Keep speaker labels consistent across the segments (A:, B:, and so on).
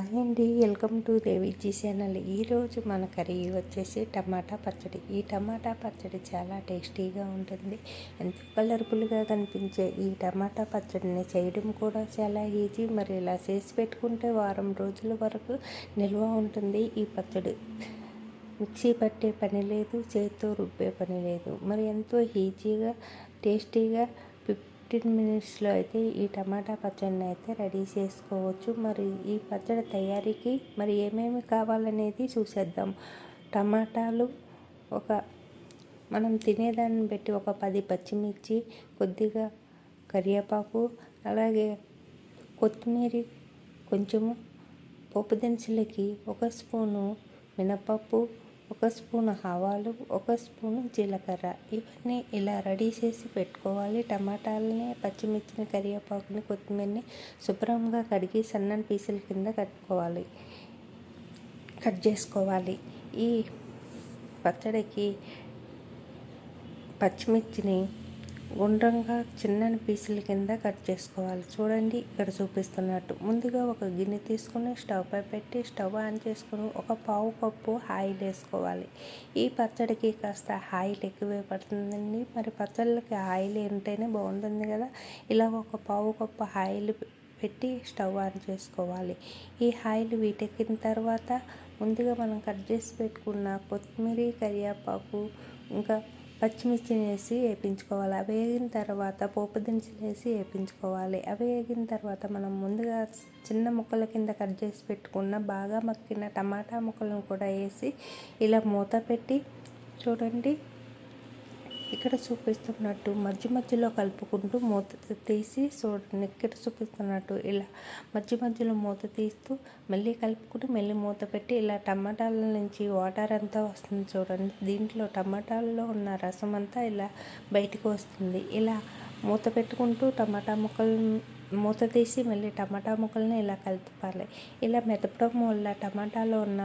A: Hi అండి. Welcome to Deviji channel. ఈరోజు మన కర్రీ వచ్చేసి టమాటా పచ్చడి. ఈ టమాటా పచ్చడి చాలా టేస్టీగా ఉంటుంది. ఎంతో కలర్ఫుల్గా కనిపించే ఈ టమాటా పచ్చడిని చేయడం కూడా చాలా ఈజీ. మరి ఇలా చేసి పెట్టుకుంటే వారం రోజుల వరకు నిల్వ ఉంటుంది ఈ పచ్చడి. మిక్సీ పట్టే పని లేదు చేతితో రుబ్బే పని లేదు. మరి ఎంతో ఈజీగా టేస్టీగా ఫిఫ్టీన్ మినిట్స్లో అయితే ఈ టమాటా పచ్చడిని అయితే రెడీ చేసుకోవచ్చు. మరి ఈ పచ్చడి తయారీకి మరి ఏమేమి కావాలనేది చూసేద్దాం. టమాటాలు ఒక మనం తినేదాన్ని బట్టి ఒక పది పచ్చిమిర్చి కొద్దిగా కరివేపాకు అలాగే కొత్తిమీర కొంచెము పోపు దినుసులకి ఒక స్పూను మినపప్పు ఒక స్పూన్ ఆవాలు ఒక స్పూన్ జీలకర్ర. ఇవన్నీ ఇలా రెడీ చేసి పెట్టుకోవాలి. టమాటాలని పచ్చిమిర్చిని కరివేపాకుని కొత్తిమీరని శుభ్రంగా కడిగి సన్నని పీసుల కింద కట్టుకోవాలి. కట్ చేసుకోవాలి. ఈ పచ్చడికి పచ్చిమిర్చిని గుండ్రంగా చిన్నని పీసుల కింద కట్ చేసుకోవాలి. చూడండి ఇక్కడ చూపిస్తున్నట్టు. ముందుగా ఒక గిన్నె తీసుకుని స్టవ్ పై పెట్టి స్టవ్ ఆన్ చేసుకుని ఒక పావు కప్పు ఆయిల్ వేసుకోవాలి. ఈ పచ్చడికి కాస్త ఆయిల్ ఎక్కువే పడుతుందండి. మరి పచ్చళ్ళకి ఆయిల్ ఉంటేనే బాగుంటుంది కదా. ఇలా ఒక పావు కప్పు ఆయిల్ పెట్టి స్టవ్ ఆన్ చేసుకోవాలి. ఈ ఆయిల్ వీటెక్కిన తర్వాత ముందుగా మనం కట్ చేసి పెట్టుకున్న కొత్తిమీర కరివేపాకు ఇంకా పచ్చిమిర్చిని వేసి వేపించుకోవాలి. అవి వేగిన తర్వాత పోపు దినుసులు వేసి వేపించుకోవాలి. అవి వేగిన తర్వాత మనం ముందుగా చిన్న ముక్కల కింద కట్ చేసి పెట్టుకున్న బాగా మక్కిన టమాటా ముక్కలను కూడా వేసి ఇలా మూత పెట్టి చూడండి. ఇక్కడ చూపిస్తున్నట్టు మధ్య మధ్యలో కలుపుకుంటూ మూత తీసి చూడండి ఇక్కడ చూపిస్తున్నట్టు ఇలా మధ్య మధ్యలో మూత తీస్తూ మళ్ళీ కలుపుకుంటూ మళ్ళీ మూత పెట్టి ఇలా టమాటాల నుంచి వాటర్ అంతా వస్తుంది చూడండి. దీంట్లో టమాటాల్లో ఉన్న రసం అంతా ఇలా బయటకు వస్తుంది. ఇలా మూత పెట్టుకుంటూ టమాటా ముక్కలు మూత తీసి మళ్ళీ టమాటా ముక్కల్ని ఇలా కలుపుకోవాలి. ఇలా మెదపడం వల్ల టమాటాలో ఉన్న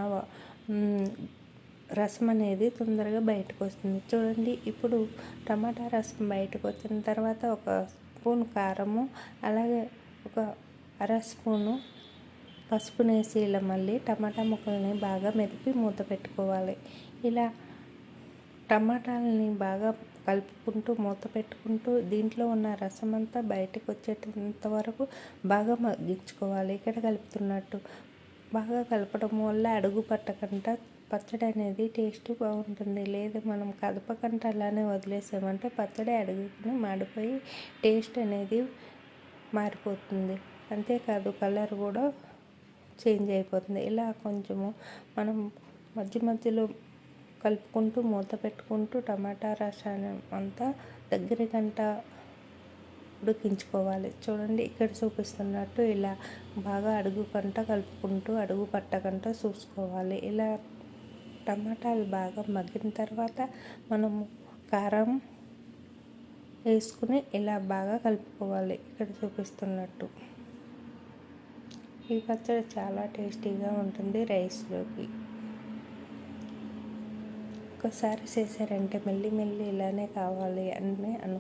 A: రసం అనేది తొందరగా బయటకు వస్తుంది చూడండి ఇప్పుడు టమాటా రసం బయటకు వచ్చిన తర్వాత ఒక స్పూన్ కారము అలాగే ఒక అర స్పూను పసుపునేసి ఇలా మళ్ళీ టమాటా ముక్కల్ని బాగా మెదిపి మూత పెట్టుకోవాలి. ఇలా టమాటాలని బాగా కలుపుకుంటూ మూత పెట్టుకుంటూ దీంట్లో ఉన్న రసం అంతా బయటకు వచ్చేటంత వరకు బాగా మగ్గించుకోవాలి. ఇక్కడ కలుపుతున్నట్టు బాగా కలపడం వల్ల అడుగు పట్టకుండా పచ్చడి అనేది టేస్ట్ బాగుంటుంది. లేదు మనం కదపకుండా అలానే వదిలేసామంటే పచ్చడి అడుగుకుని మాడిపోయి టేస్ట్ అనేది మారిపోతుంది. అంతేకాదు కలర్ కూడా చేంజ్ అయిపోతుంది. ఇలా కొంచెము మనం మధ్య మధ్యలో కలుపుకుంటూ మూత పెట్టుకుంటూ టమాటా రసాయనం అంతా దగ్గర గంట ఉడికించుకోవాలి. చూడండి ఇక్కడ చూపిస్తున్నట్టు ఇలా బాగా అడుగు కంట కలుపుకుంటూ అడుగు పట్టకంట చూసుకోవాలి. ఇలా టమాటాలు బాగా మగ్గిన తర్వాత మనము కారం వేసుకుని ఇలా బాగా కలుపుకోవాలి. ఇక్కడ చూపిస్తున్నట్టు. ఈ పచ్చడి చాలా టేస్టీగా ఉంటుంది రైస్లోకి. ఒకసారి చేశారంటే మెల్లి మెల్లి ఇలానే కావాలి అని అను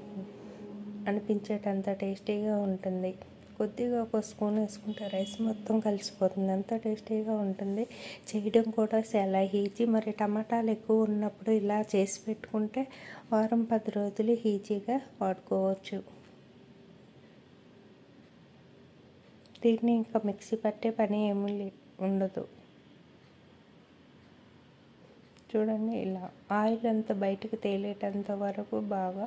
A: అనిపించేటంత టేస్టీగా ఉంటుంది. కొద్దిగా ఒక స్పూన్ వేసుకుంటే రైస్ మొత్తం కలిసిపోతుంది. అంత టేస్టీగా ఉంటుంది. చేయడం కూడా చాలా ఈజీ. మరి టమాటాలు ఎక్కువ ఉన్నప్పుడు ఇలా చేసి పెట్టుకుంటే వారం పది రోజులు ఈజీగా వాడుకోవచ్చు. దీన్ని ఇంకా మిక్సీ పట్టే పని ఏమీ ఉండదు. చూడండి ఇలా ఆయిల్ అంతా బయటకు తేలేటంత వరకు బాగా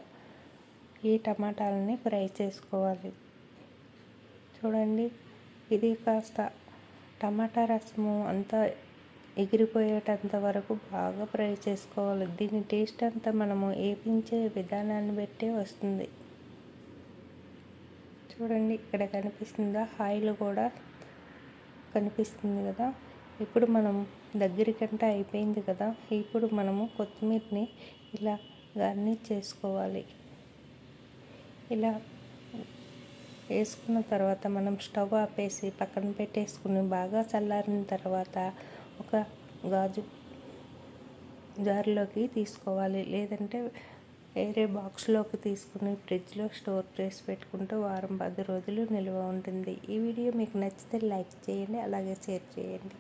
A: ఈ టమాటాలని ఫ్రై చేసుకోవాలి. చూడండి. ఇది కాస్త టమాటా రసము అంతా ఎగిరిపోయేటంత వరకు బాగా ఫ్రై చేసుకోవాలి. దీని టేస్ట్ అంతా మనము వేపించే విధానాన్ని బట్టే వస్తుంది. చూడండి ఇక్కడ కనిపిస్తుందా? ఆయిల్ కూడా కనిపిస్తుంది కదా? ఇప్పుడు మనం దగ్గరికంటే అయిపోయింది కదా? ఇప్పుడు మనము కొత్తిమీరని ఇలా గార్నిష్ చేసుకోవాలి. ఇలా వేసుకున్న తర్వాత మనం స్టవ్ ఆపేసి పక్కన పెట్టేసుకుని బాగా చల్లారిన తర్వాత ఒక గాజు జార్లోకి తీసుకోవాలి. లేదంటే వేరే బాక్స్లోకి తీసుకుని ఫ్రిడ్జ్లో స్టోర్ చేసి పెట్టుకుంటే వారం పది రోజులు నిల్వ ఉంటుంది. ఈ వీడియో మీకు నచ్చితే లైక్ చేయండి అలాగే షేర్ చేయండి.